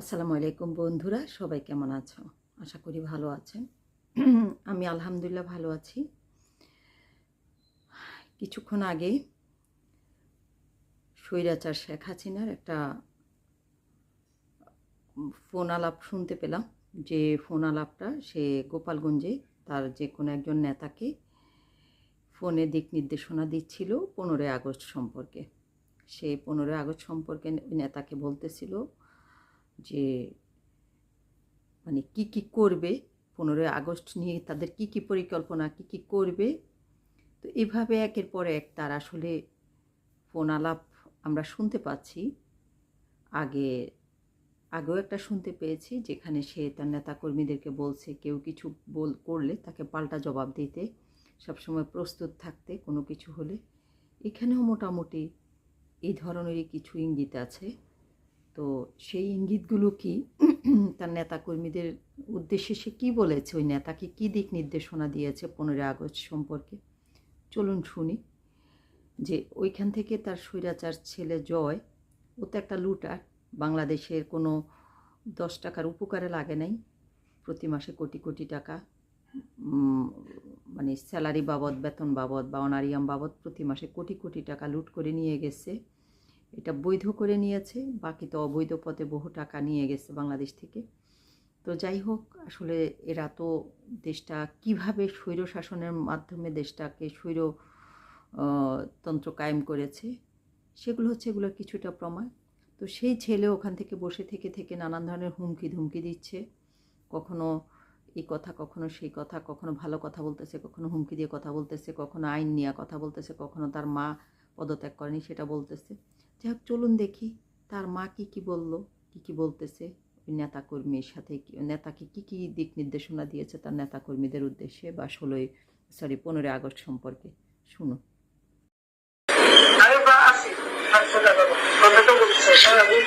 আসসালামু আলাইকুম বন্ধুরা, সবাই কেমন আছো? আশা করি ভালো আছেন। আমি আলহামদুলিল্লাহ ভালো আছি। কিছুক্ষণ আগে স্বৈরাচার শেখ হাসিনার একটা ফোন আলাপ শুনতে পেলাম, যে ফোন আলাপটা সে গোপালগঞ্জে তার যে কোনো একজন নেতাকে ফোনে দিক নির্দেশনা দিচ্ছিল পনেরোই আগস্ট সম্পর্কে। সে পনেরোই আগস্ট সম্পর্কে নেতাকে বলতেছিল যে মানে কি কি করবে, পনেরোই আগস্ট নিয়ে তাদের কি কি পরিকল্পনা, কি কি করবে, তো এভাবে একের পর এক তার আসলে ফোন আলাপ আমরা শুনতে পাচ্ছি। আগে, আগেও একটা শুনতে পেয়েছি যেখানে সে তার নেতাকর্মীদেরকে বলছে কেউ কিছু বল, করলে তাকে পাল্টা জবাব দিতে, সবসময় প্রস্তুত থাকতে কোনো কিছু হলে। এখানেও মোটামুটি এই ধরনেরই কিছু ইঙ্গিত আছে। তো সেই ইঙ্গিতগুলো কি? তার নেতাকর্মীদের উদ্দেশ্যে সে কী বলেছে? ওই নেতাকে কী দিক নির্দেশনা দিয়েছে পনেরোই আগস্ট সম্পর্কে? চলুন শুনি। যে ওইখান থেকে তার স্বৈরাচার ছেলে জয়, ও তো একটা লুটার। বাংলাদেশের কোনো দশ টাকার উপকারে লাগে নাই। প্রতি মাসে কোটি কোটি টাকা মানে স্যালারি বাবদ, বেতন বাবদ বা অনারিয়াম বাবদ প্রতি মাসে কোটি কোটি টাকা লুট করে নিয়ে গেছে। এটা বৈধ করে নিয়েছে, বাকি তো অবৈধ পথে বহু টাকা নিয়ে গেছে বাংলাদেশ থেকে। তো যাই হোক, আসলে এরা তো দেশটা কীভাবে স্বৈর শাসনের মাধ্যমে দেশটাকে স্বৈর তন্ত্র কায়েম করেছে, সেগুলো হচ্ছে এগুলোর কিছুটা প্রমাণ। তো সেই ছেলে ওখান থেকে বসে থেকে থেকে নানান ধরনের হুমকি ধুমকি দিচ্ছে। কখনো এই কথা, কখনো সেই কথা, কখনো ভালো কথা বলতেছে, কখনো হুমকি দিয়ে কথা বলতেছে, কখনো আইন নিয়ে কথা বলতেছে, কখনো তার মা পদত্যাগ করেনি সেটা বলতেছে। যাই হোক চলুন দেখি তার মা কি কি বলল কি কি বলতেছে। ওই নেতাকর্মীর সাথে কি নেতাকে কি কি দিক নির্দেশনা দিয়েছে তার নেতাকর্মীদের উদ্দেশ্যে বা ষোলোই সরি পনেরোই আগস্ট সম্পর্কে শুনুন হবে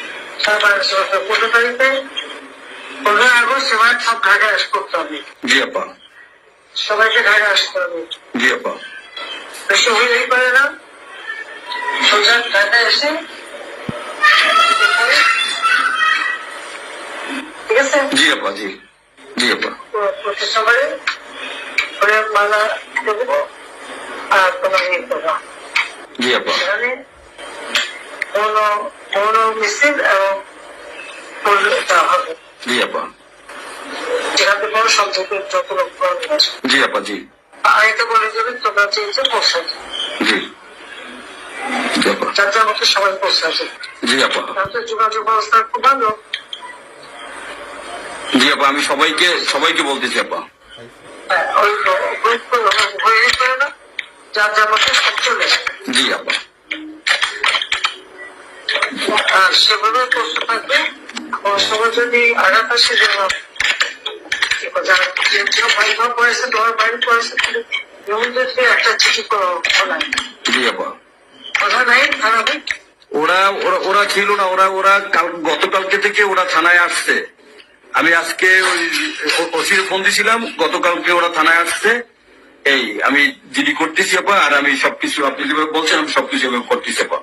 সবাইকে ঢাকায় আসতে হবে। জি আপা। বেশি হইলেই পারে না। সোজা ঢাকায় এসে ঠিক আছে? জি আপা জি। জি আপা। মালা দেবো আর তোমার ইয়ে করব জি আপা। সেখানে মৌন মৌন মিছিল এবং জি আপা। যেখান থেকে কোনো সংযোগের যত লোক জি আপা জি। আগে বলে যাবে তোমরা চেয়েছে পৌঁছাতে জি। জি আপা যাতে আমাকে সবাই পৌঁছাছে জি আপা। যোগাযোগ ব্যবস্থা খুব ভালো। জি আপা আমি সবাইকে সবাইকে বলতেছি আপা। হ্যাঁ। জি আপা। সেভাবে প্রস্তুত থাকবে। সময় যদি আঘাত আসে যেন যারা যে কেউ বাড়ি ঘর তোমার পড়েছে একটা চিঠি করো বলাই জি আপা কথা নাই থানাতে ওরা ওরা ছিল না, ওরা ওরা কাল গতকালকে থেকে ওরা থানায় আসছে। আমি আজকে ওই ওসির ফোন দিছিলাম গতকালকে ওরা থানায় আসছে। এই, আমি জিডি করতেছি আপা, আর আমি সবকিছু আপনি যেভাবে বলছেন, আমি সবকিছু করতেছি আপা।